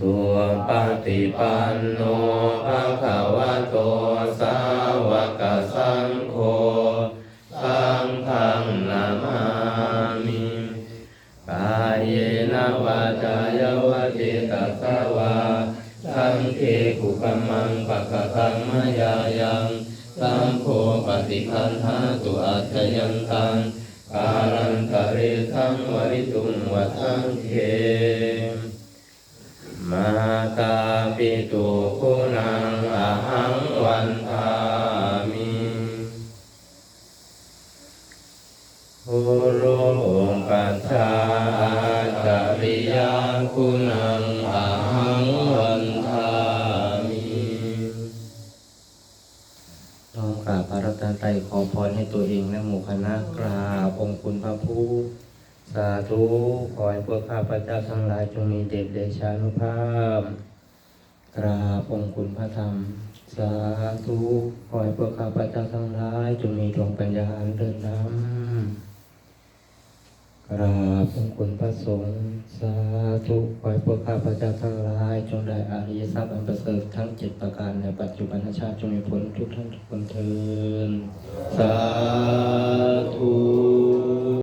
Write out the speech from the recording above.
สุปฏิปันโนภะคะวะโตสาวกสังโฆสังฆังนามามิกายเยนะวาจายวะเจตัสสวาสังเคกุกัมมังปะกะตังมายายังสังโฆปฏิคันหาตุอัจจยันตังกาลันตะเรสังวริตุงวัฏังเค มาตาปิตุคุณังอหังวันทามิภูโรปัจจาจริยาคุณังอหังวันทามิน้อมกราบพระรัตนตรัยขอพรให้ตัวเองและหมู่คณะกราบองค์คุณพระผู้ สาธุขอให้พวกข้าพเจ้าทั้งหลายจงมีเดชเดชานุภาพ กราบองคุณพระธรรม สาธุขอให้พวกข้าพเจ้าทั้งหลายจงมีดวงปัญญาอันเดินนำกราบองค์คุณพระสงฆ์สาธุขอให้พวกข้าพเจ้าทั้งหลายจงได้อริยทรัพย์อันประเสริฐทั้งเจ็ดประการในปัจจุบันชาติจงมีผลทุกท่านทุกคนเทินสาธุ